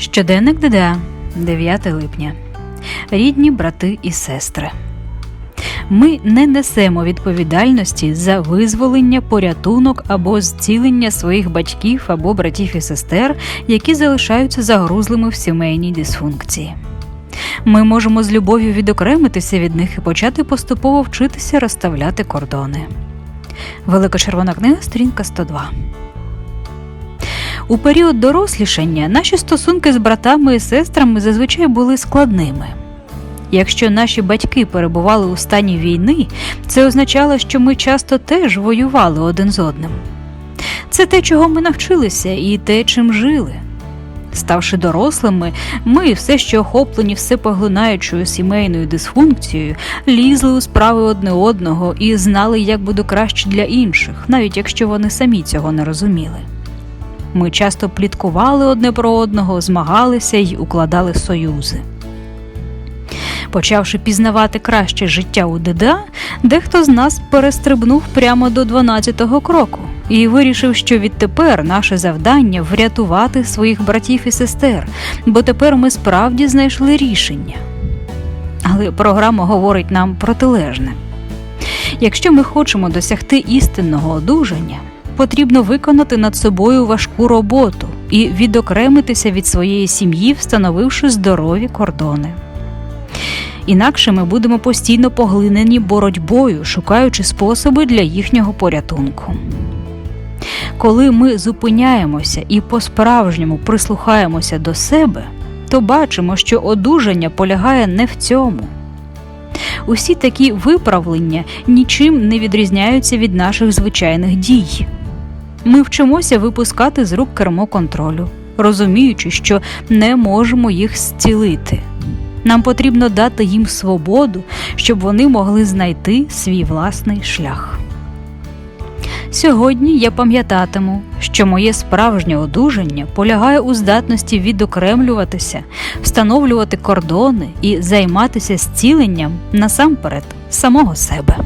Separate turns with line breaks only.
Щоденник ДДА, 9 липня. Рідні брати і сестри. Ми не несемо відповідальності за визволення, порятунок або зцілення своїх батьків або братів і сестер, які залишаються загрузлими в сімейній дисфункції. Ми можемо з любов'ю відокремитися від них і почати поступово вчитися розставляти кордони. Велика червона книга, сторінка 102. У період дорослішання наші стосунки з братами і сестрами зазвичай були складними. Якщо наші батьки перебували у стані війни, це означало, що ми часто теж воювали один з одним. Це те, чого ми навчилися, і те, чим жили. Ставши дорослими, ми, все ще охоплені всепоглинаючою сімейною дисфункцією, лізли у справи одне одного і знали, як буде краще для інших, навіть якщо вони самі цього не розуміли. Ми часто пліткували одне про одного, змагалися й укладали союзи. Почавши пізнавати краще життя у ДДА, дехто з нас перестрибнув прямо до 12-го кроку і вирішив, що відтепер наше завдання врятувати своїх братів і сестер, бо тепер ми справді знайшли рішення. Але програма говорить нам протилежне. Якщо ми хочемо досягти істинного одужання, потрібно виконати над собою важку роботу і відокремитися від своєї сім'ї, встановивши здорові кордони. Інакше ми будемо постійно поглинені боротьбою, шукаючи способи для їхнього порятунку. Коли ми зупиняємося і по-справжньому прислухаємося до себе, то бачимо, що одужання полягає не в цьому. Усі такі виправлення нічим не відрізняються від наших звичайних дій. Ми вчимося випускати з рук кермо контролю, розуміючи, що не можемо їх зцілити. Нам потрібно дати їм свободу, щоб вони могли знайти свій власний шлях. Сьогодні я пам'ятатиму, що моє справжнє одужання полягає у здатності відокремлюватися, встановлювати кордони і займатися зціленням насамперед самого себе.